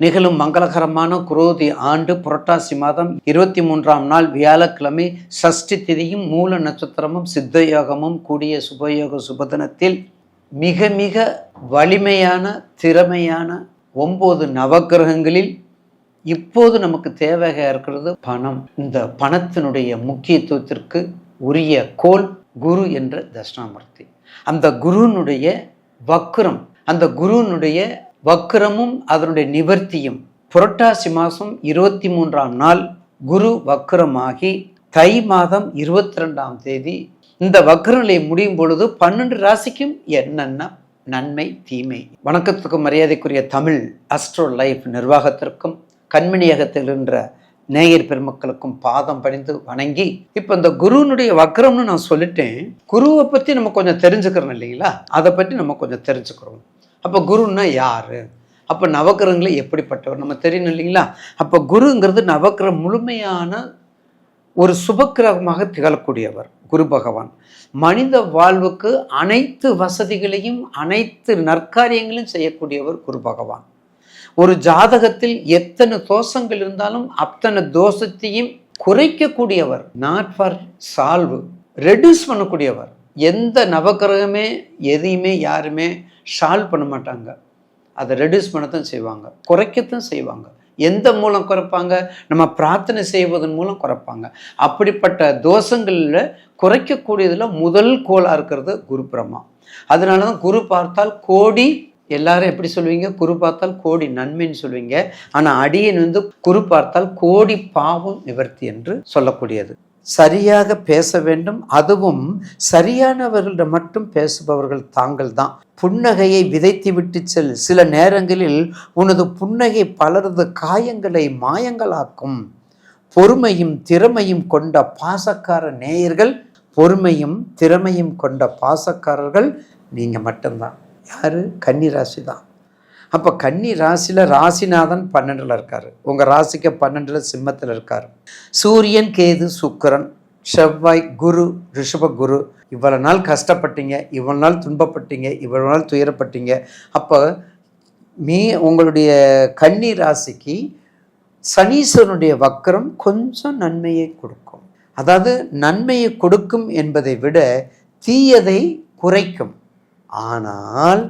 நிகழும் மங்களகரமான குரோதி ஆண்டு புரட்டாசி மாதம் இருபத்தி மூன்றாம் நாள் வியாழக்கிழமை சஷ்டி திதியும் மூல நட்சத்திரமும் சித்தயோகமும் கூடிய சுபயோக சுபதனத்தில் மிக மிக வலிமையான திறமையான ஒன்பது நவக்கிரகங்களில் இப்போது நமக்கு தேவையாக இருக்கிறது பணம். இந்த பணத்தினுடைய முக்கியத்துவத்திற்கு உரிய கோல் குரு என்ற தட்சிணாமூர்த்தி. அந்த குருனுடைய வக்ரம் அந்த குருனுடைய வக்ரமும் அதனுடைய நிவர்த்தியும். புரட்டாசி மாதம் இருபத்தி மூன்றாம் நாள் குரு வக்ரமாகி தை மாதம் இருபத்தி ரெண்டாம் தேதி இந்த வக்ரநிலை முடியும் பொழுது பன்னெண்டு ராசிக்கும் என்னென்ன நன்மை தீமை? வணக்கத்துக்கும் மரியாதைக்குரிய தமிழ் அஸ்ட்ரோ லைஃப் நிர்வாகத்திற்கும் கண்மணியகத்தில் என்ற நேயர் பெருமக்களுக்கும் பாதம் பணிந்து வணங்கி இப்போ இந்த குருனுடைய வக்ரம்னு நான் சொல்லிட்டேன். குருவை பற்றி நம்ம கொஞ்சம் தெரிஞ்சுக்கிறோம் இல்லைங்களா? அதை பற்றி நம்ம கொஞ்சம் தெரிஞ்சுக்கிறோம். அப்போ குருன்னா யார்? அப்போ நவக்கிரகங்களை எப்படிப்பட்டவர்? நம்ம தெரியணும் இல்லைங்களா? அப்போ குருங்கிறது நவக்கிரகம் முழுமையான ஒரு சுபக்கிரகமாக திகழக்கூடியவர் குரு பகவான். மனித வாழ்வுக்கு அனைத்து வசதிகளையும் அனைத்து நற்காரியங்களையும் செய்யக்கூடியவர் குரு பகவான். ஒரு ஜாதகத்தில் எத்தனை தோஷங்கள் இருந்தாலும் அத்தனை தோஷத்தையும் குறைக்கக்கூடியவர் நாட் ஃபார் சால்வு ரெடியூஸ் பண்ணக்கூடியவர். எந்த நவக்கிரகமே எதையுமே யாருமே சால்வ் பண்ண மாட்டாங்க. அதை ரெடியூஸ் பண்ணத்தான் செய்வாங்க. குறைக்கத்தான் செய்வாங்க. எந்த மூலம் குறைப்பாங்க? நம்ம பிரார்த்தனை செய்வதன் மூலம் குறைப்பாங்க. அப்படிப்பட்ட தோஷங்களில் குறைக்கக்கூடியதில் முதல் கோலாக இருக்கிறது குரு பிரம்மா. அதனால தான் குரு பார்த்தால் கோடி எல்லாரும் எப்படி சொல்லுவீங்க குரு பார்த்தால் கோடி நன்மைன்னு சொல்லுவீங்க ஆனால் அடியன் வந்து குரு பார்த்தால் கோடி பாவம் நிவர்த்தி என்று சொல்லக்கூடியது. சரியாக பேச வேண்டும். அதுவும் சரியானவர்களிடம் மட்டும் பேசுபவர்கள் தாங்கள் தான். புன்னகையை விதைத்து விட்டு செல். சில நேரங்களில் உனது புன்னகை பலரது காயங்களை மாயங்களாக்கும். பொறுமையும் திறமையும் கொண்ட பாசக்கார நேயர்கள் பொறுமையும் திறமையும் கொண்ட பாசக்காரர்கள் நீங்கள் மட்டும்தான். யார்? கன்னி ராசி தான். அப்போ கன்னி ராசியில் ராசிநாதன் பன்னெண்டில் இருக்கார். உங்கள் ராசிக்கு பன்னெண்டில் சிம்மத்தில் இருக்கார். சூரியன் கேது சுக்கிரன் செவ்வாய் குரு ரிஷப குரு இவ்வளோ நாள் கஷ்டப்பட்டீங்க இவ்வளோ நாள் துன்பப்பட்டீங்க இவ்வளோ நாள் துயரப்பட்டீங்க. அப்போ மீ உங்களுடைய கன்னி ராசிக்கு சனீஸ்வரனுடைய வக்கரம் கொஞ்சம் நன்மையை கொடுக்கும். அதாவது நன்மையை கொடுக்கும் என்பதை விட தீயதை குறைக்கும். ஆனால்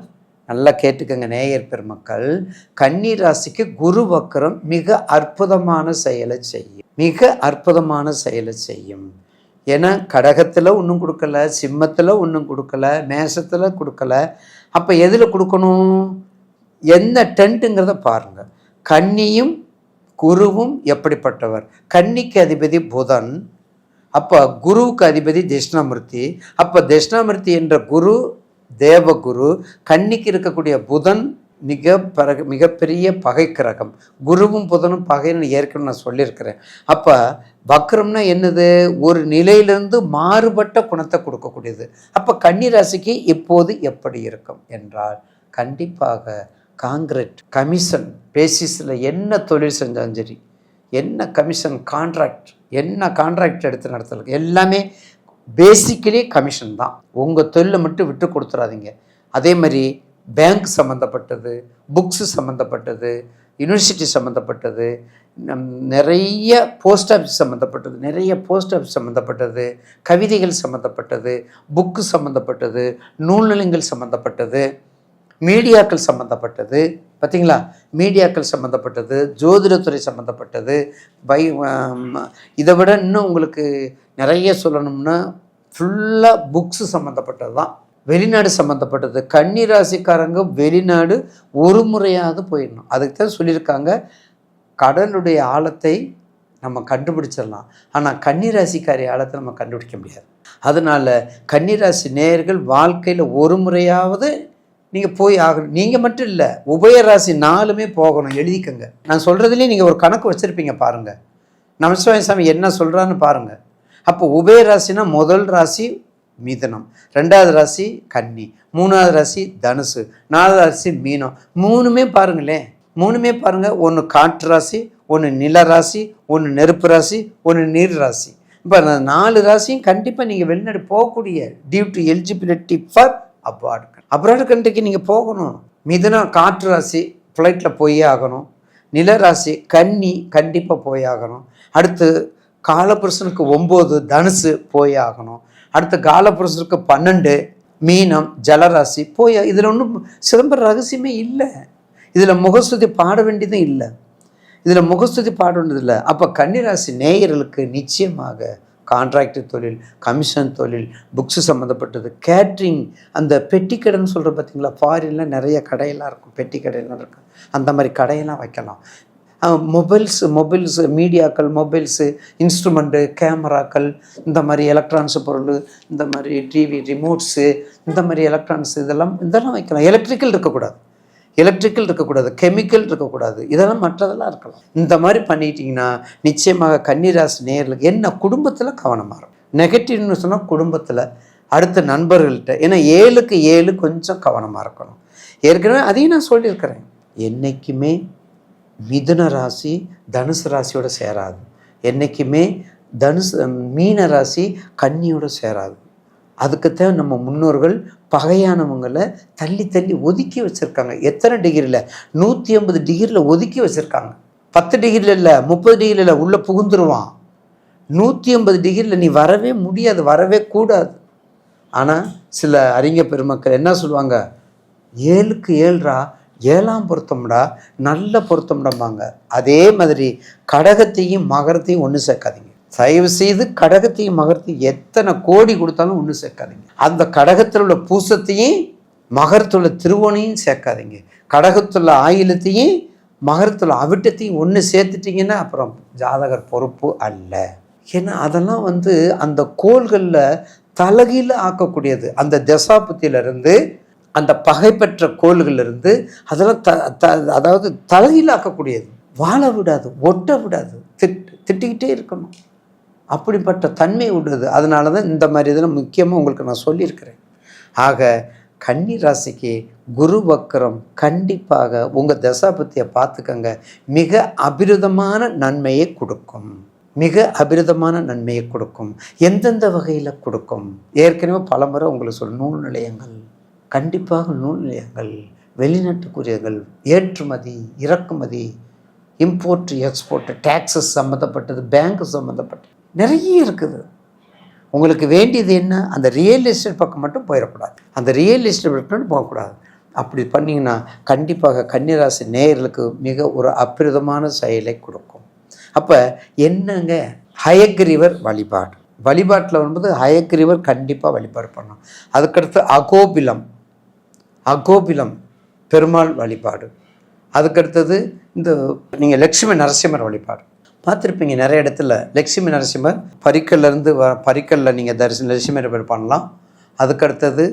நல்லா கேட்டுக்கங்க நேயர் பெருமக்கள். கன்னி ராசிக்கு குரு வக்கரம் மிக அற்புதமான செயலை செய்யும். மிக அற்புதமான செயலை செய்யும். ஏன்னா கடகத்தில் ஒன்றும் கொடுக்கல சிம்மத்தில் ஒன்றும் கொடுக்கல மேசத்தில் கொடுக்கல. அப்போ எதில் கொடுக்கணும்? என்ன டென்ட்டுங்கிறத பாருங்கள் கன்னியும் குருவும் எப்படிப்பட்டவர்? கன்னிக்கு அதிபதி புதன். அப்போ குருவுக்கு அதிபதி தட்சிணாமூர்த்தி. அப்போ தட்சிணாமூர்த்தி என்ற குரு தேவகுரு கன்னிக்கு இருக்கக்கூடிய புதன் மிக பிறகு மிகப்பெரிய பகை கிரகம். குருவும் புதனும் பகைன்னு ஏற்கனவே நான் சொல்லியிருக்கிறேன். அப்போ வக்ரம்னா என்னது? ஒரு நிலையிலிருந்து மாறுபட்ட குணத்தை கொடுக்கக்கூடியது. அப்போ கன்னி ராசிக்கு இப்போது எப்படி இருக்கும் என்றால் கண்டிப்பாக காங்கிரட் கமிஷன் பேசிஸில் என்ன தொழில் செஞ்சாலும் சரி என்ன கமிஷன் கான்ட்ராக்ட் என்ன கான்ட்ராக்ட் எடுத்து நடத்தலாம் எல்லாமே பேசிக்கலி கமிஷன் தான். உங்கள் தொழிலை மட்டும் விட்டு கொடுத்துடாதீங்க அதே மாதிரி பேங்க் சம்மந்தப்பட்டது புக்ஸு சம்மந்தப்பட்டது யூனிவர்சிட்டி சம்மந்தப்பட்டது நம் நிறைய போஸ்ட் ஆஃபீஸ் சம்மந்தப்பட்டது நிறைய போஸ்ட் ஆஃபீஸ் சம்மந்தப்பட்டது கவிதைகள் சம்மந்தப்பட்டது புக்கு சம்மந்தப்பட்டது நூல்நிலையங்கள் சம்மந்தப்பட்டது மீடியாக்கள் சம்மந்தப்பட்டது பார்த்தீங்களா மீடியாக்கள் சம்மந்தப்பட்டது ஜோதிடத்துறை சம்மந்தப்பட்டது பை இதை விட இன்னும் உங்களுக்கு நிறைய சொல்லணும்னா ஃபுல்லாக புக்ஸு சம்மந்தப்பட்டது தான். வெளிநாடு சம்மந்தப்பட்டது கன்னி ராசிக்காரங்க வெளிநாடு ஒரு முறையாவது போயிடணும். அதுக்கு தான் சொல்லியிருக்காங்க. கடலுடைய ஆழத்தை நம்ம கண்டுபிடிச்சிடலாம். ஆனால் கன்னிராசிக்காரி ஆழத்தை நம்ம கண்டுபிடிக்க முடியாது. அதனால் கன்னிராசி நேயர்கள் வாழ்க்கையில் ஒரு முறையாவது நீங்கள் போய் ஆகணும். நீங்கள் மட்டும் இல்லை உபயராசி நாலுமே போகணும். எழுதிக்கங்க. நான் சொல்கிறதுலேயே நீங்கள் ஒரு கணக்கு வச்சுருப்பீங்க பாருங்கள் நமசிவாய சாமி என்ன சொல்கிறான்னு பாருங்கள் அப்போ உபயராசினா முதல் ராசி மிதனம். ரெண்டாவது ராசி கன்னி. மூணாவது ராசி தனுசு. நாலாவது ராசி மீனம். மூணுமே பாருங்களேன் மூணுமே பாருங்கள் ஒன்று காற்று ராசி ஒன்று நில ராசி ஒன்று நெருப்பு ராசி ஒன்று நீர் ராசி. இப்போ நாலு ராசியும் கண்டிப்பாக நீங்கள் வெளிநாடு போகக்கூடிய due to eligibility for abroad abroad கண்ட்ரிக்கு நீங்கள் போகணும். மிதுனம் காற்று ராசி ஃப்ளைட்டில் போயே ஆகணும். நிலராசி கன்னி கண்டிப்பாக போயாகணும் அடுத்து காலபுருஷனுக்கு ஒம்பது தனுசு போயாகணும் அடுத்து காலபுருஷனுக்கு பன்னெண்டு மீனம் ஜலராசி போய் இதில் ஒன்றும் சிதம்பர ரகசியமே இல்லை. இதில் முகஸ்துதி பாட வேண்டியதும் இல்லை. இதில் முகஸ்துதி பாட வேண்டியது இல்லை. அப்போ கன்னிராசி நேயர்களுக்கு நிச்சயமாக கான்ட்ராக்ட் தொழில் கமிஷன் தொழில் புக்ஸு சம்மந்தப்பட்டது கேட்ரிங் அந்த பெட்டி கடைன்னு சொல்கிற பார்த்தீங்களா ஃபாரினில் நிறைய கடையெல்லாம் இருக்கும். பெட்டி கடையெல்லாம் இருக்கும். அந்த மாதிரி கடையெல்லாம் வைக்கலாம். மொபைல்ஸ் மொபைல்ஸு மீடியாக்கள் மொபைல்ஸு இன்ஸ்ட்ருமெண்ட்டு கேமராக்கள் இந்த மாதிரி எலக்ட்ரானிக்ஸ் பொருள் இந்த மாதிரி டிவி ரிமோட்ஸு இந்த மாதிரி எலக்ட்ரானிக்ஸ் இதெல்லாம் இதெல்லாம் வைக்கலாம். எலக்ட்ரிக்கல் இருக்கக்கூடாது. எலக்ட்ரிக்கல் இருக்கக்கூடாது கெமிக்கல் இருக்கக்கூடாது. இதெல்லாம் மற்றதெல்லாம் இருக்கலாம். இந்த மாதிரி பண்ணிட்டீங்கன்னா நிச்சயமாக கன்னிராசி நேர்களுக்கு என்ன குடும்பத்தில் கவனமாக இருக்கும் நெகட்டிவ்னு சொன்னால் குடும்பத்தில் அடுத்த நண்பர்கள்ட்ட ஏன்னா ஏழுக்கு ஏழு கொஞ்சம் கவனமாக இருக்கணும். ஏற்கனவே அதையும் நான் சொல்லியிருக்கிறேன். என்றைக்குமே மிதுன ராசி தனுசு ராசியோட சேராது. என்றைக்குமே தனுசு மீன ராசி கன்னியோட சேராது. அதுக்குத்தான் நம்ம முன்னோர்கள் பகையானவங்களை தள்ளி தள்ளி ஒதுக்கி வச்சுருக்காங்க. எத்தனை டிகிரியில் நூற்றி ஐம்பது டிகிரியில் ஒதுக்கி வச்சுருக்காங்க. பத்து டிகிரியில் இல்லை முப்பது டிகிரியில் இல்லை உள்ளே புகுந்துருவான். நூற்றி ஐம்பது டிகிரியில் நீ வரவே முடியாது வரவே கூடாது. ஆனால் சில அறிஞ பெருமக்கள் என்ன சொல்லுவாங்க? ஏழுக்கு ஏழ்ரா ஏழாம் பொருத்தம்டா நல்ல பொருத்தம்டம்பாங்க. அதே மாதிரி கடகத்தையும் மகரத்தையும் ஒன்று சேர்க்காதீங்க. தயவு செய்து கடகத்தையும் மகரத்தையும் எத்தனை கோடி கொடுத்தாலும் ஒன்று சேர்க்காதீங்க. அந்த கடகத்தில் உள்ள பூசத்தையும் மகரத்தில் உள்ள திருவோணையும் சேர்க்காதீங்க. கடகத்தில் உள்ள ஆயிலத்தையும் மகரத்தில் அவிட்டத்தையும் ஒன்று சேர்த்துட்டிங்கன்னா அப்புறம் ஜாதகர் பொறுப்பு அல்ல. ஏன்னா அதெல்லாம் வந்து அந்த கோள்களில் தலகீழ ஆக்கக்கூடியது. அந்த தசாபத்தியிலிருந்து அந்த பகைப்பற்ற கோள்களிலிருந்து அதெல்லாம் த த அதாவது தலையில் ஆக்கக்கூடியது. வாழ விடாது ஒட்ட விடாது திட் திட்டிக்கிட்டே இருக்கணும். அப்படிப்பட்ட தன்மை உள்ளது. அதனால தான் இந்த மாதிரி இதெல்லாம் முக்கியமாக உங்களுக்கு நான் சொல்லியிருக்கிறேன். ஆக கன்னி ராசிக்கு குரு வக்கரம் கண்டிப்பாக உங்கள் தசாபத்தியை பார்த்துக்கங்க. மிக அபிரதமான நன்மையை கொடுக்கும். மிக அபிரதமான நன்மையை கொடுக்கும். எந்தெந்த வகையில் கொடுக்கும்? ஏற்கனவே பலமுறை உங்களுக்கு சொல்ல நூல் நிலையங்கள் கண்டிப்பாக நூல் நிலையங்கள் வெளிநாட்டுக்குரியர்கள் ஏற்றுமதி இறக்குமதி இம்போர்ட் எக்ஸ்போர்ட் டேக்ஸஸ் சம்மந்தப்பட்டது பேங்க் சம்மந்தப்பட்டது நிறைய இருக்குது. உங்களுக்கு வேண்டியது என்ன? அந்த ரியல் எஸ்டேட் பக்கம் மட்டும் போயிடக்கூடாது. அந்த ரியல் எஸ்டேட் பக்கம் போகக்கூடாது. அப்படி பண்ணிங்கன்னா கண்டிப்பாக கன்னிராசி நேயர்களுக்கு மிக ஒரு அப்பிரதமான செயலை கொடுக்கும். அப்போ என்னங்க? ஹயக்ரிவர் வழிபாடு. வழிபாட்டில் வரும்போது ஹயக்ரிவர் கண்டிப்பாக வழிபாடு பண்ணணும். அதுக்கடுத்து அகோபிலம். அகோபிலம் பெருமாள் வழிபாடு. அதுக்கடுத்தது இந்த நீங்கள் லட்சுமி நரசிம்மர் வழிபாடு. பார்த்துருப்பீங்க நிறைய இடத்துல. லட்சுமி நரசிம்மர் பரிக்கல்லேருந்து வ பரிக்கல்ல நீங்கள் தரிசன லட்சுமி வழிபாடு பண்ணலாம். அதுக்கடுத்தது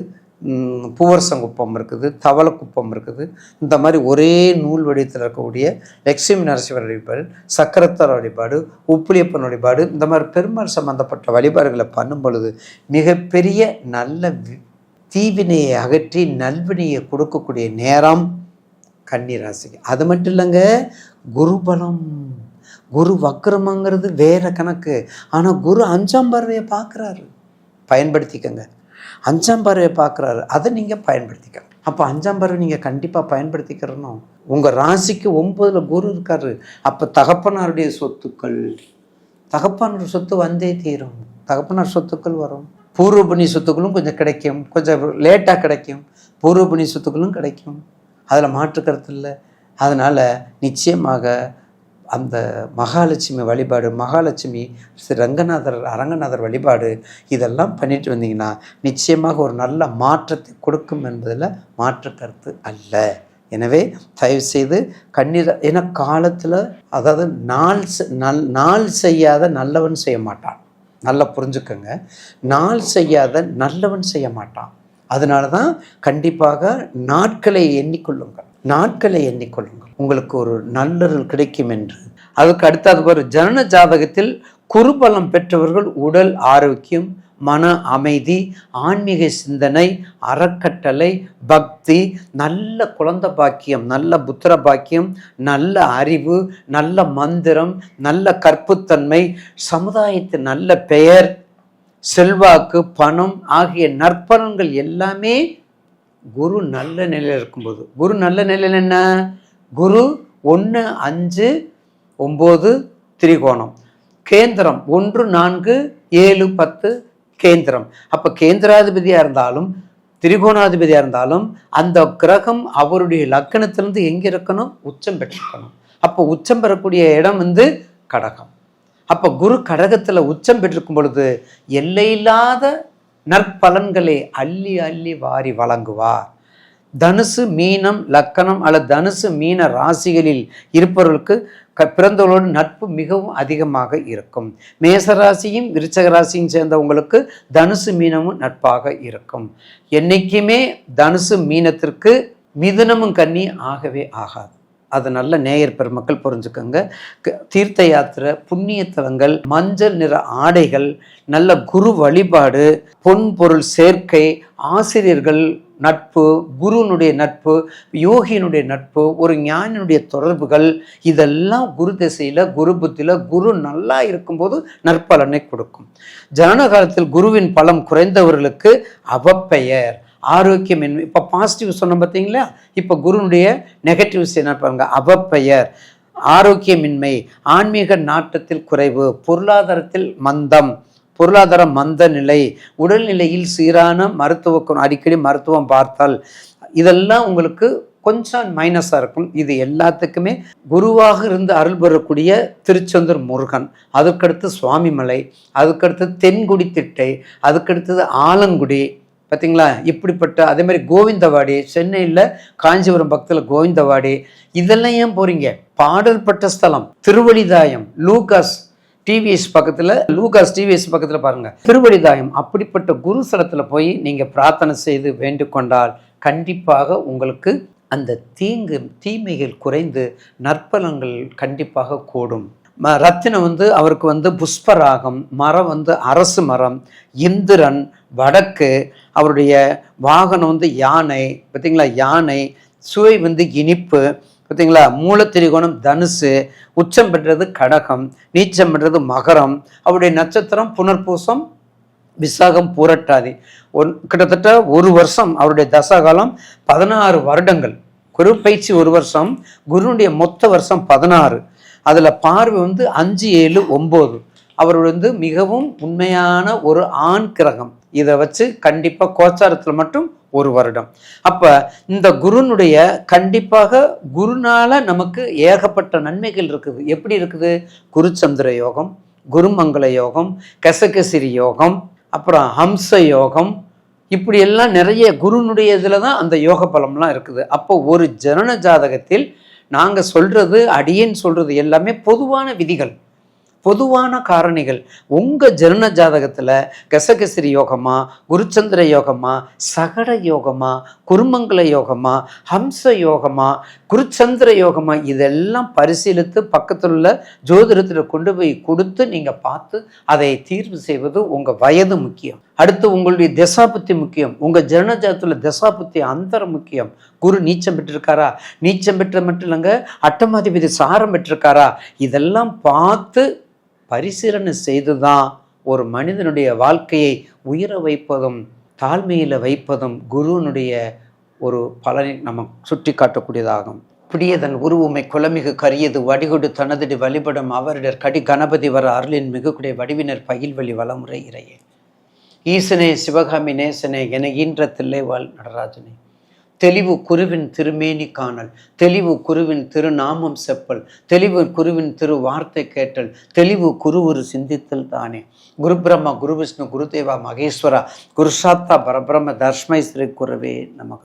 பூவரசங்குப்பம் இருக்குது தவளக்குப்பம் இருக்குது. இந்த மாதிரி ஒரே நூல் வடிவத்தில் இருக்கக்கூடிய லட்சுமி நரசிம்மர் வழிபாடு சக்கரத்தார் வழிபாடு உப்புளியப்பன் வழிபாடு இந்த மாதிரி பெருமாள் சம்பந்தப்பட்ட வழிபாடுகளை பண்ணும் பொழுது மிகப்பெரிய நல்ல வி- தீவினையை அகற்றி நல்வினையை கொடுக்கக்கூடிய நேரம் கன்னி ராசிக்கு அது மட்டும் இல்லைங்க குருபலம். குரு வக்ரமங்கிறது வேற கணக்கு. ஆனால் குரு அஞ்சாம் பார்வையை பார்க்குறாரு. பயன்படுத்திக்கங்க. அஞ்சாம் பார்வையை பார்க்குறாரு. அதை நீங்கள் பயன்படுத்திக்கங்க அப்போ அஞ்சாம் பார்வை நீங்கள் கண்டிப்பாக பயன்படுத்திக்கிறணும். உங்கள் ராசிக்கு ஒம்பதில் குரு இருக்காரு. அப்போ தகப்பனாருடைய சொத்துக்கள். தகப்பனார் சொத்து வந்தே தீரும். தகப்பனார் சொத்துக்கள் வரும். பூர்வ புண்ணிய சொத்துக்களும் கொஞ்சம் கிடைக்கும். கொஞ்சம் லேட்டாக கிடைக்கும். பூர்வ புண்ணிய சொத்துக்களும் கிடைக்கும். அதில் மாற்று கருத்து இல்லை. அதனால் நிச்சயமாக அந்த மகாலட்சுமி வழிபாடு மகாலட்சுமி ஸ்ரீ ரங்கநாதர் அரங்கநாதர் வழிபாடு இதெல்லாம் பண்ணிட்டு வந்தீங்கன்னா நிச்சயமாக ஒரு நல்ல மாற்றத்தை கொடுக்கும் என்பதில் மாற்று கருத்து அல்ல. எனவே தயவு செய்து கண்ணீர் ஏன்னா காலத்தில் அதாவது நாள் செ- நல் நாள் செய்யாத நல்லவன் செய்ய மாட்டான். நல்லா புரிஞ்சுக்கோங்க. நாள் செய்யாத நல்லவன் செய்ய மாட்டான். அதனால தான் கண்டிப்பாக நாட்களை எண்ணிக்கொள்ளுங்கள். நாட்களை எண்ணிக்கொள்ளுங்கள். உங்களுக்கு ஒரு நல்லருள் கிடைக்கும் என்று. அதுக்கு அடுத்தது ஒரு ஜனன ஜாதகத்தில் குருபலம் பெற்றவர்கள் உடல் ஆரோக்கியம் மன அமைதி ஆன்மீக சிந்தனை அறக்கட்டளை பக்தி நல்ல குழந்த பாக்கியம் நல்ல புத்திர பாக்கியம் நல்ல அறிவு நல்ல மந்திரம் நல்ல கற்புத்தன்மை சமுதாயத்து நல்ல பெயர் செல்வாக்கு பணம் ஆகிய நற்பலன்கள் எல்லாமே குரு நல்ல நிலையில் இருக்கும்போது. குரு நல்ல நிலையில் என்ன? குரு ஒன்று அஞ்சு ஒம்பது திரிகோணம். கேந்திரம் ஒன்று நான்கு ஏழு பத்து கேந்திரம். அப்போ கேந்திராதிபதியாக இருந்தாலும் திரிகோணாதிபதியாக இருந்தாலும் அந்த கிரகம் அவருடைய லக்கணத்திலிருந்து எங்கே இருக்கணும்? உச்சம் பெற்றிருக்கணும். அப்போ உச்சம் பெறக்கூடிய இடம் வந்து கடகம். அப்போ குரு கடகத்தில் உச்சம் பெற்றிருக்கும் பொழுது எல்லையில்லாத நற்பலன்களை அள்ளி அள்ளி வாரி வழங்குவார். தனுசு மீனம் லக்கணம் அல்லது தனுசு மீன ராசிகளில் இருப்பவர்களுக்கு க பிறந்தவர்களோடு நட்பு மிகவும் அதிகமாக இருக்கும். மேசராசியும் விருச்சக ராசியும் சேர்ந்தவங்களுக்கு தனுசு மீனமும் நட்பாக இருக்கும். என்னைக்குமே தனுசு மீனத்திற்கு மிதுனமும் கன்னி ஆகவே ஆகாது. அது நல்ல நேயர் பெருமக்கள் புரிஞ்சுக்கோங்க. க- தீர்த்த யாத்திரை புண்ணிய தலங்கள் மஞ்சள் நிற ஆடைகள் நல்ல குரு வழிபாடு பொன் பொருள் சேர்க்கை ஆசிரியர்கள் நட்பு குருனுடைய நட்பு யோகியினுடைய நட்பு ஒரு ஞானினுடைய தொடர்புகள் இதெல்லாம் குரு திசையில் குரு புத்தியில் குரு நல்லா இருக்கும்போது நற்பலனை கொடுக்கும். ஜனன காலத்தில் குருவின் பலம் குறைந்தவர்களுக்கு அவப்பெயர். ஆரோக்கியமின்மை இப்போ பாசிட்டிவ் சொன்னோம் பார்த்தீங்களா? இப்போ குருனுடைய நெகட்டிவ்ஸ் என்ன பாருங்க? அவப்பெயர். ஆரோக்கியமின்மை ஆன்மீக நாட்டத்தில் குறைவு பொருளாதாரத்தில் மந்தம் பொருளாதார மந்த நிலை உடல்நிலையில் சீரான மருத்துவ அடிக்கடி மருத்துவம் பார்த்தால் இதெல்லாம் உங்களுக்கு கொஞ்சம் மைனஸாக இருக்கும். இது எல்லாத்துக்குமே குருவாக இருந்து அருள் பெறக்கூடிய திருச்செந்தூர் முருகன். அதுக்கடுத்து சுவாமிமலை அதுக்கடுத்து தென்குடி திட்டை அதுக்கடுத்தது ஆலங்குடி பார்த்தீங்களா இப்படிப்பட்ட அதே மாதிரி கோவிந்தவாடி சென்னையில் காஞ்சிபுரம் பக்கத்தில் கோவிந்தவாடி இதெல்லாம் ஏன் போறீங்க? பாடல் பட்ட ஸ்தலம் திருவழிதாயம் லூகாஸ் டிவிஎஸ் பக்கத்தில் லூகாஸ் டிவிஎஸ் பக்கத்தில் பாருங்க. திருவழிதாயம் அப்படிப்பட்ட குரு ஸ்தலத்தில் போய் நீங்கள் பிரார்த்தனை செய்து வேண்டுகொண்டால் கண்டிப்பாக உங்களுக்கு அந்த தீங்கு தீமைகள் குறைந்து நற்பலங்கள் கண்டிப்பாக கூடும். ரத்தினம் வந்து அவருக்கு வந்து புஷ்பராகம் மரம் வந்து அரசு மரம் இந்திரன் வடக்கு அவருடைய வாகனம் வந்து யானை பார்த்தீங்களா? யானை சுவை வந்து இனிப்பு பார்த்தீங்களா? மூலத்திரிகோணம் தனுசு உச்சம் பெற்றது கடகம் நீச்சம் பெற்றது மகரம் அவருடைய நட்சத்திரம் புனர்பூசம் விசாகம் பூரட்டாதி. ஒன் கிட்டத்தட்ட ஒரு வருஷம் அவருடைய தசாகாலம் பதினாறு வருடங்கள். குரு பயிற்சி ஒரு வருஷம் குருனுடைய மொத்த வருஷம் பதினாறு. அதில் பார்வை வந்து அஞ்சு ஏழு ஒம்பது. அவர் வந்து மிகவும் உண்மையான ஒரு ஆண் கிரகம். இதை வச்சு கண்டிப்பாக கோச்சாரத்தில் மட்டும் ஒரு வருடம். அப்போ இந்த குருனுடைய கண்டிப்பாக குருனால நமக்கு ஏகப்பட்ட நன்மைகள் இருக்குது. எப்படி இருக்குது? குருச்சந்திர யோகம் குருமங்கள யோகம் கசகசிரி யோகம் அப்புறம் ஹம்ச யோகம். இப்படியெல்லாம் நிறைய குருனுடைய இதில் தான் அந்த யோக பலம்லாம் இருக்குது. அப்போ ஒரு ஜனன ஜாதகத்தில் நாங்கள் சொல்கிறது அடியேன்னு சொல்கிறது எல்லாமே பொதுவான விதிகள் பொதுவான காரணிகள். உங்கள் ஜனன ஜாதகத்தில் கசகசிரி யோகமா குருச்சந்திர யோகமா சகட யோகமா குருமங்கள யோகமா ஹம்ச யோகமா குருச்சந்திர யோகமா இதெல்லாம் பரிசீலித்து பக்கத்தில் உள்ள ஜோதிடத்தில் கொண்டு போய் கொடுத்து நீங்கள் பார்த்து அதை தீர்வு செய்வது உங்கள் வயது முக்கியம். அடுத்து உங்களுடைய தசாபுத்தி முக்கியம். உங்கள் ஜனன திசாபுத்தி தசாபுத்தி அந்தரம் முக்கியம். குரு நீச்சம் பெற்றிருக்காரா? நீச்சம் பெற்ற மட்டும் இல்லைங்க அட்டமாதிபதி சாரம் பெற்றிருக்காரா? இதெல்லாம் பார்த்து பரிசீலனை செய்து தான் ஒரு மனிதனுடைய வாழ்க்கையை உயர வைப்பதும் தாழ்மையில் வைப்பதும் குருவினுடைய ஒரு பலனை நம்ம சுட்டி காட்டக்கூடியதாகும் பிடியதன் உருவுமை குலமிகு கரியது வடிகொடு தனதடி வழிபடும் அவரிடர் கடி கணபதி வர அருளின் மிகக்கூடிய வடிவினர் பயில்வழி வளமுறை இறையே. ஈசனே சிவகாமி நேசனே என ஈன்ற தில்லைவாள் நடராஜனே. தெளிவு குருவின் திருமேனி காணல் தெளிவு குருவின் திருநாமம் செப்பல் தெளிவு குருவின் திரு வார்த்தை கேட்டல் தெளிவு குரு ஒரு சிந்தித்தல் தானே. குரு பிரம்மா குரு விஷ்ணு குருதேவா மகேஸ்வரா குருசாத்தா பரபிரம்ம தர்ஷ்மை ஸ்ரீ குருவே நமக்கு